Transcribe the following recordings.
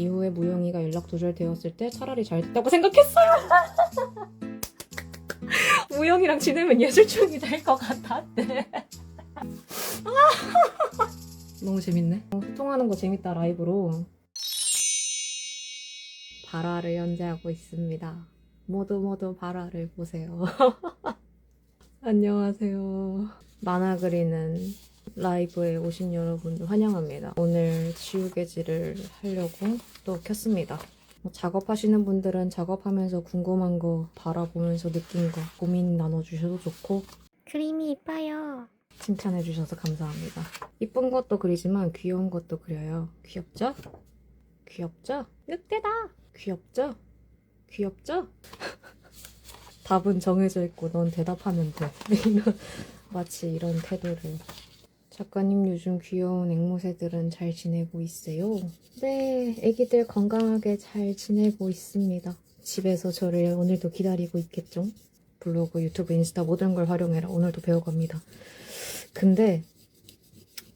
이후에 무영이가 연락 두절되었을 때 차라리 잘 됐다고 생각했어요. 무영이랑 지내면 예술충이 될 것 같았대. 너무 재밌네. 어, 소통하는 거 재밌다 라이브로. 발화를 연재하고 있습니다. 모두 모두 발화를 보세요. 안녕하세요. 만화 그리는 라이브에 오신 여러분들 환영합니다. 오늘 지우개질을 하려고 또 켰습니다. 뭐 작업하시는 분들은 작업하면서 궁금한 거 바라보면서 느낀 거 고민 나눠주셔도 좋고 그림이 이뻐요. 칭찬해주셔서 감사합니다. 이쁜 것도 그리지만 귀여운 것도 그려요. 귀엽죠? 귀엽죠? 늑대다! 귀엽죠? 귀엽죠? 답은 정해져 있고 넌 대답하면 돼. 이런, 마치 이런 태도를. 작가님 요즘 귀여운 앵무새들은 잘 지내고 있어요? 네, 애기들 건강하게 잘 지내고 있습니다. 집에서 저를 오늘도 기다리고 있겠죠? 블로그, 유튜브, 인스타 모든 걸 활용해라. 오늘도 배워갑니다. 근데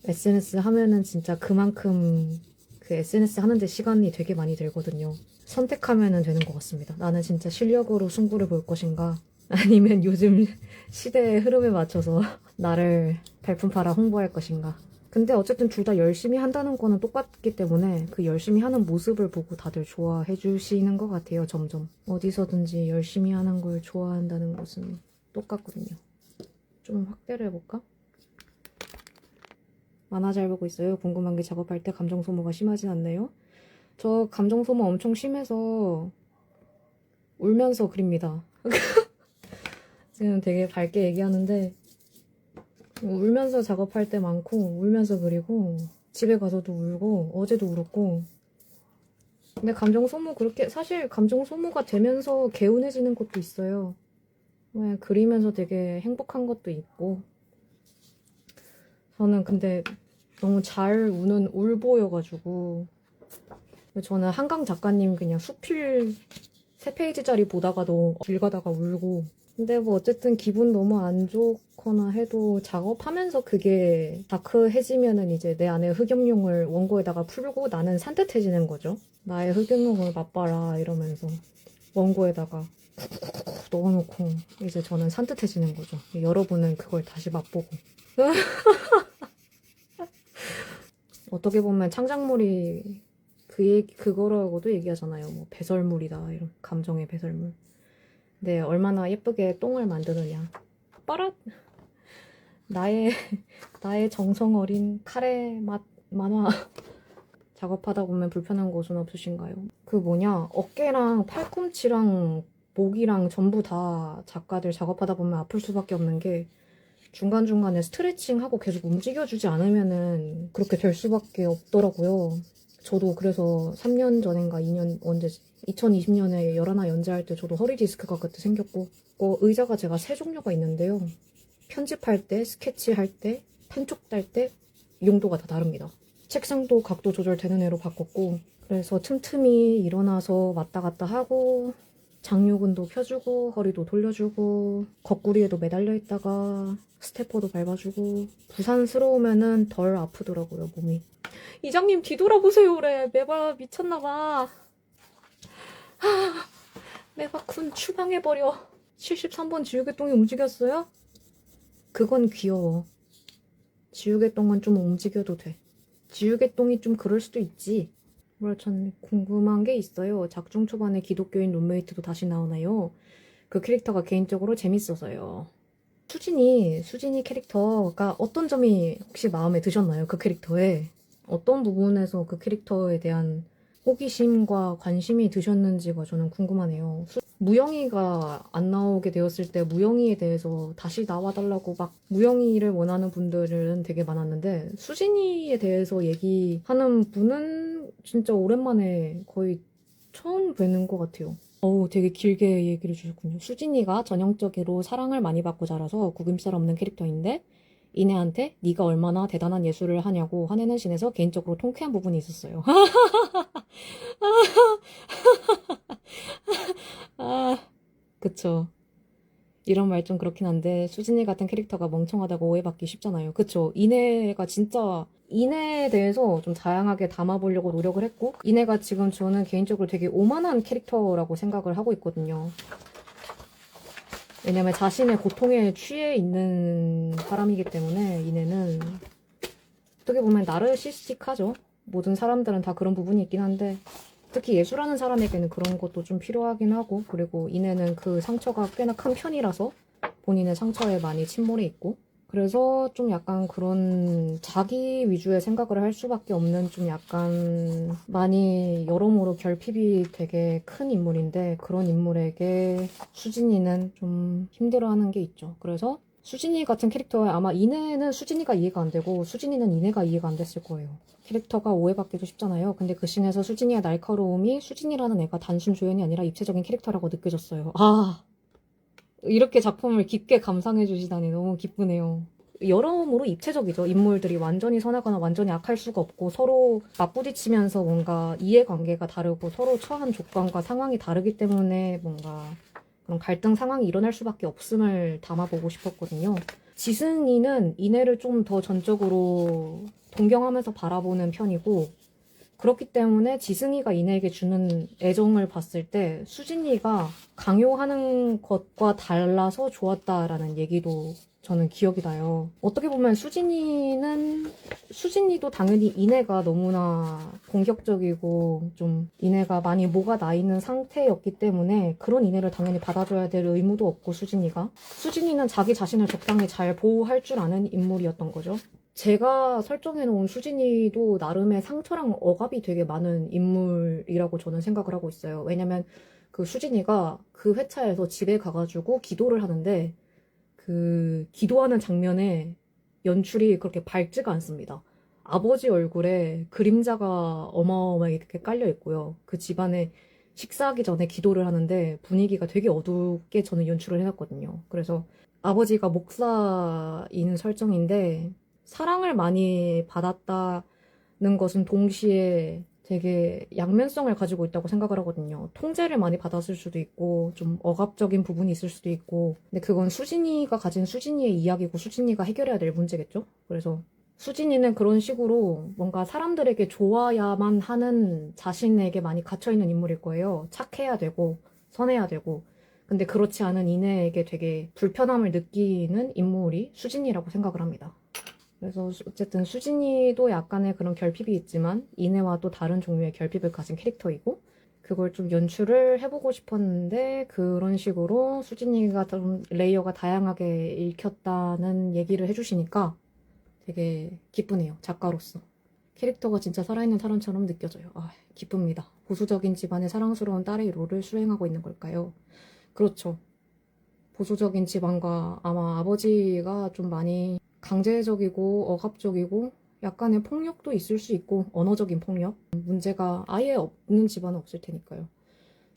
SNS 하면은 진짜 그만큼 그 SNS 하는데 시간이 되게 많이 들거든요. 선택하면은 되는 것 같습니다. 나는 진짜 실력으로 승부를 볼 것인가? 아니면 요즘 시대의 흐름에 맞춰서 나를 발품 팔아 홍보할 것인가? 근데 어쨌든 둘 다 열심히 한다는 거는 똑같기 때문에 그 열심히 하는 모습을 보고 다들 좋아해 주시는 것 같아요, 점점. 어디서든지 열심히 하는 걸 좋아한다는 것은 똑같거든요. 좀 확대를 해볼까? 만화 잘 보고 있어요. 궁금한 게 작업할 때 감정 소모가 심하진 않나요? 저 감정 소모 엄청 심해서 울면서 그립니다. 지금 되게 밝게 얘기하는데 울면서 작업할 때 많고 울면서 그리고 집에 가서도 울고 어제도 울었고 근데 감정 소모 그렇게 사실 감정 소모가 되면서 개운해지는 것도 있어요. 네, 그리면서 되게 행복한 것도 있고 저는 근데 너무 잘 우는 울보여가지고 저는 한강 작가님 그냥 수필 세 페이지짜리 보다가도 길 가다가 울고 근데 뭐 어쨌든 기분 너무 안 좋거나 해도 작업하면서 그게 다크해지면은 이제 내 안에 흑염룡을 원고에다가 풀고 나는 산뜻해지는 거죠 나의 흑염룡을 맛봐라 이러면서 원고에다가 쿡쿡쿡 넣어놓고 이제 저는 산뜻해지는 거죠 여러분은 그걸 다시 맛보고 어떻게 보면 창작물이 그 얘기 그거라고도 얘기하잖아요. 뭐 배설물이다 이런 감정의 배설물. 근데 얼마나 예쁘게 똥을 만드느냐. 빠랏 나의 나의 정성 어린 카레 맛 만화 작업하다 보면 불편한 곳은 없으신가요? 그 뭐냐 어깨랑 팔꿈치랑 목이랑 전부 다 작가들 작업하다 보면 아플 수밖에 없는 게 중간중간에 스트레칭하고 계속 움직여주지 않으면은 그렇게 될 수밖에 없더라고요. 저도 그래서 3년 전인가 2년 언제 2020년에 열하나 연재할 때 저도 허리 디스크가 그때 생겼고 어, 의자가 제가 세 종류가 있는데요. 편집할 때, 스케치할 때, 펜촉 딸 때 용도가 다 다릅니다. 책상도 각도 조절되는 애로 바꿨고 그래서 틈틈이 일어나서 왔다 갔다 하고 장요근도 펴주고 허리도 돌려주고 거꾸리에도 매달려 있다가 스테퍼도 밟아주고 부산스러우면은 덜 아프더라고요 몸이 이장님 뒤돌아보세요 그래 매바 미쳤나봐 매바쿤 추방해버려 73번 지우개똥이 움직였어요? 그건 귀여워 지우개똥은 좀 움직여도 돼 지우개똥이 좀 그럴 수도 있지 뭐라 전 궁금한 게 있어요. 작중 초반에 기독교인 룸메이트도 다시 나오나요? 그 캐릭터가 개인적으로 재밌어서요. 수진이, 수진이 캐릭터가 어떤 점이 혹시 마음에 드셨나요? 그 캐릭터에. 어떤 부분에서 그 캐릭터에 대한 호기심과 관심이 드셨는지가 저는 궁금하네요. 수- 무영이가 안 나오게 되었을 때 무영이에 대해서 다시 나와달라고 막 무영이를 원하는 분들은 되게 많았는데 수진이에 대해서 얘기하는 분은 진짜 오랜만에 거의 처음 뵈는 것 같아요. 어우, 되게 길게 얘기를 주셨군요. 수진이가 전형적으로 사랑을 많이 받고 자라서 구김살 없는 캐릭터인데 이내한테 네가 얼마나 대단한 예술을 하냐고 화내는 신에서 개인적으로 통쾌한 부분이 있었어요. 아, 그쵸. 이런 말 좀 그렇긴 한데 수진이 같은 캐릭터가 멍청하다고 오해받기 쉽잖아요. 그쵸. 이내가 진짜 인해에 대해서 좀 다양하게 담아보려고 노력을 했고 인해가 지금 저는 개인적으로 되게 오만한 캐릭터라고 생각을 하고 있거든요. 왜냐면 자신의 고통에 취해 있는 사람이기 때문에 인해는 어떻게 보면 나르시스틱하죠. 모든 사람들은 다 그런 부분이 있긴 한데 특히 예술하는 사람에게는 그런 것도 좀 필요하긴 하고 그리고 인해는 그 상처가 꽤나 큰 편이라서 본인의 상처에 많이 침몰해 있고 그래서 좀 약간 그런 자기 위주의 생각을 할 수밖에 없는 좀 약간 많이 여러모로 결핍이 되게 큰 인물인데 그런 인물에게 수진이는 좀 힘들어하는 게 있죠. 그래서 수진이 같은 캐릭터에 아마 이내는 수진이가 이해가 안 되고 수진이는 이내가 이해가 안 됐을 거예요. 캐릭터가 오해받기도 쉽잖아요. 근데 그 씬에서 수진이의 날카로움이 수진이라는 애가 단순 조연이 아니라 입체적인 캐릭터라고 느껴졌어요. 아 이렇게 작품을 깊게 감상해 주시다니 너무 기쁘네요. 여러모로 입체적이죠. 인물들이 완전히 선하거나 완전히 악할 수가 없고 서로 맞부딪히면서 뭔가 이해관계가 다르고 서로 처한 조건과 상황이 다르기 때문에 뭔가 그런 갈등 상황이 일어날 수밖에 없음을 담아보고 싶었거든요. 지승이는 이내를 좀 더 전적으로 동경하면서 바라보는 편이고 그렇기 때문에 지승이가 이내에게 주는 애정을 봤을 때 수진이가 강요하는 것과 달라서 좋았다라는 얘기도 저는 기억이 나요. 어떻게 보면 수진이는 수진이도 당연히 이내가 너무나 공격적이고 좀 이내가 많이 뭐가 나 있는 상태였기 때문에 그런 이내를 당연히 받아줘야 될 의무도 없고 수진이가 수진이는 자기 자신을 적당히 잘 보호할 줄 아는 인물이었던 거죠. 제가 설정해 놓은 수진이도 나름의 상처랑 억압이 되게 많은 인물이라고 저는 생각을 하고 있어요. 왜냐면 그 수진이가 그 회차에서 집에 가가지고 기도를 하는데 그 기도하는 장면에 연출이 그렇게 밝지가 않습니다. 아버지 얼굴에 그림자가 어마어마하게 깔려 있고요. 그 집안에 식사하기 전에 기도를 하는데 분위기가 되게 어둡게 저는 연출을 해놨거든요. 그래서 아버지가 목사인 설정인데 사랑을 많이 받았다는 것은 동시에 되게 양면성을 가지고 있다고 생각을 하거든요. 통제를 많이 받았을 수도 있고, 좀 억압적인 부분이 있을 수도 있고, 근데 그건 수진이가 가진 수진이의 이야기고 수진이가 해결해야 될 문제겠죠? 그래서 수진이는 그런 식으로 뭔가 사람들에게 좋아야만 하는 자신에게 많이 갇혀있는 인물일 거예요. 착해야 되고, 선해야 되고. 근데 그렇지 않은 이내에게 되게 불편함을 느끼는 인물이 수진이라고 생각을 합니다. 그래서 수- 어쨌든 수진이도 약간의 그런 결핍이 있지만 이내와 또 다른 종류의 결핍을 가진 캐릭터이고 그걸 좀 연출을 해보고 싶었는데 그런 식으로 수진이가 좀 레이어가 다양하게 읽혔다는 얘기를 해주시니까 되게 기쁘네요 작가로서. 캐릭터가 진짜 살아있는 사람처럼 느껴져요. 아 기쁩니다. 보수적인 집안의 사랑스러운 딸의 롤을 수행하고 있는 걸까요? 그렇죠. 보수적인 집안과 아마 아버지가 좀 많이 강제적이고 억압적이고 약간의 폭력도 있을 수 있고 언어적인 폭력 문제가 아예 없는 집안은 없을 테니까요.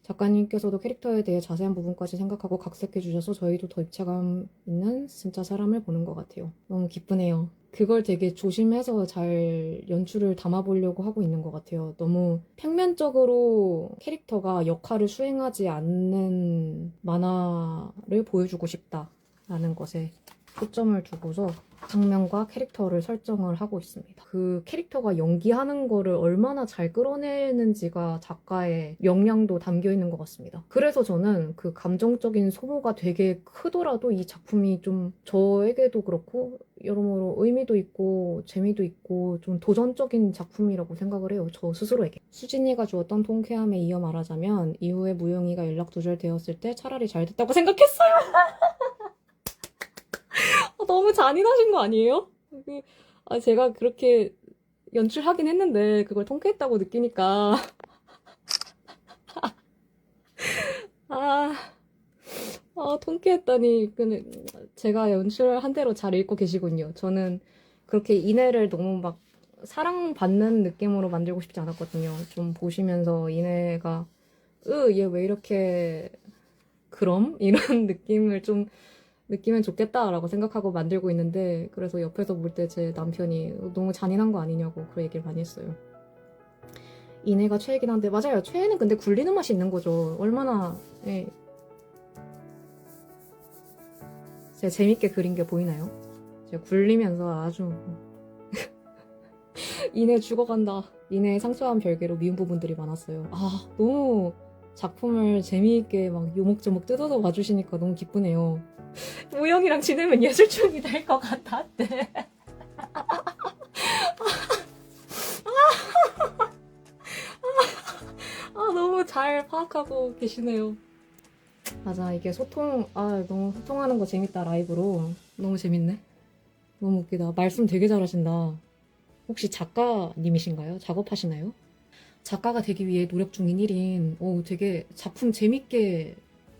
작가님께서도 캐릭터에 대해 자세한 부분까지 생각하고 각색해 주셔서 저희도 더 입체감 있는 진짜 사람을 보는 것 같아요. 너무 기쁘네요. 그걸 되게 조심해서 잘 연출을 담아보려고 하고 있는 것 같아요. 너무 평면적으로 캐릭터가 역할을 수행하지 않는 만화를 보여주고 싶다라는 것에 초점을 두고서 장면과 캐릭터를 설정을 하고 있습니다. 그 캐릭터가 연기하는 거를 얼마나 잘 끌어내는지가 작가의 역량도 담겨 있는 것 같습니다. 그래서 저는 그 감정적인 소모가 되게 크더라도 이 작품이 좀 저에게도 그렇고 여러모로 의미도 있고 재미도 있고 좀 도전적인 작품이라고 생각을 해요. 저 스스로에게. 수진이가 주었던 통쾌함에 이어 말하자면 이후에 무영이가 연락 두절되었을 때 차라리 잘 됐다고 생각했어요. 어, 너무 잔인하신 거 아니에요? 그, 아, 제가 그렇게 연출하긴 했는데 그걸 통쾌했다고 느끼니까 아, 아 통쾌했다니 제가 연출을 한 대로 잘 읽고 계시군요. 저는 그렇게 이내를 너무 막 사랑받는 느낌으로 만들고 싶지 않았거든요. 좀 보시면서 이내가 으, 얘 왜 이렇게 그럼? 이런 느낌을 좀 느끼면 좋겠다라고 생각하고 만들고 있는데 그래서 옆에서 볼 때 제 남편이 너무 잔인한 거 아니냐고 그 얘기를 많이 했어요. 이내가 최애긴 한데 맞아요. 최애는 근데 굴리는 맛이 있는 거죠. 얼마나 예. 제가 재밌게 그린 게 보이나요? 제가 굴리면서 아주 이내 죽어간다. 이내 상처와 별개로 미운 부분들이 많았어요. 아, 너무 작품을 재미있게 막 요목조목 뜯어서 봐주시니까 너무 기쁘네요. 우영이랑 지내면 예술충이 될 것 같았대. 아, 너무 잘 파악하고 계시네요. 맞아, 이게 소통, 아, 너무 소통하는 거 재밌다, 라이브로. 너무 재밌네. 너무 웃기다. 말씀 되게 잘하신다. 혹시 작가님이신가요? 작업하시나요? 작가가 되기 위해 노력 중인 1인, 오, 되게 작품 재밌게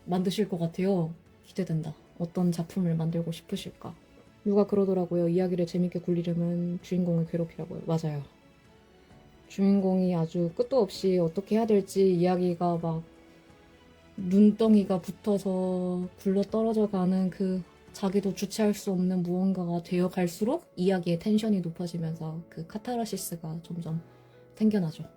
만드실 것 같아요. 기대된다. 어떤 작품을 만들고 싶으실까? 누가 그러더라고요. 이야기를 재밌게 굴리려면 주인공을 괴롭히라고요. 맞아요. 주인공이 아주 끝도 없이 어떻게 해야 될지 이야기가 막 눈덩이가 붙어서 굴러 떨어져 가는 그 자기도 주체할 수 없는 무언가가 되어 갈수록 이야기의 텐션이 높아지면서 그 카타르시스가 점점 생겨나죠.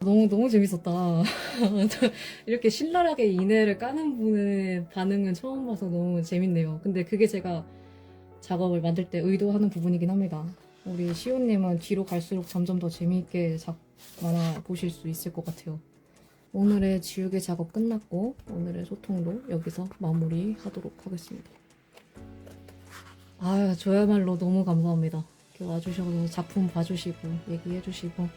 너무 너무 재밌었다. 이렇게 신랄하게 이내를 까는 분의 반응은 처음 봐서 너무 재밌네요. 근데 그게 제가 작업을 만들 때 의도하는 부분이긴 합니다. 우리 시온님은 뒤로 갈수록 점점 더 재미있게 작 만화 보실 수 있을 것 같아요. 오늘의 지우개 작업 끝났고 오늘의 소통도 여기서 마무리하도록 하겠습니다. 아, 저야말로 너무 감사합니다. 이렇게 와주셔서 작품 봐주시고 얘기해주시고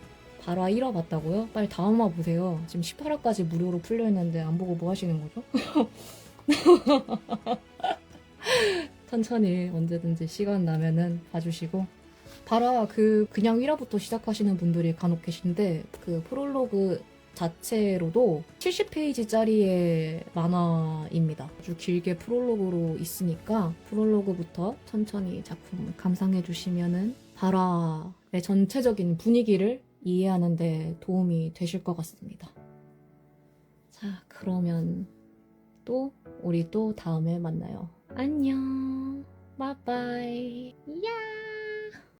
바로 1화 봤다고요? 빨리 다음 화 보세요. 지금 18화까지 무료로 풀려 있는데 안 보고 뭐 하시는 거죠? 천천히 언제든지 시간 나면은 봐주시고 바라 그 그냥 1화부터 시작하시는 분들이 간혹 계신데 그 프롤로그 자체로도 70페이지짜리의 만화입니다. 아주 길게 프롤로그로 있으니까 프롤로그부터 천천히 작품 감상해 주시면은 바라의 전체적인 분위기를 이해하는데 도움이 되실 것 같습니다. 자, 그러면 또 우리 또 다음에 만나요. 안녕. 바이바이. 야!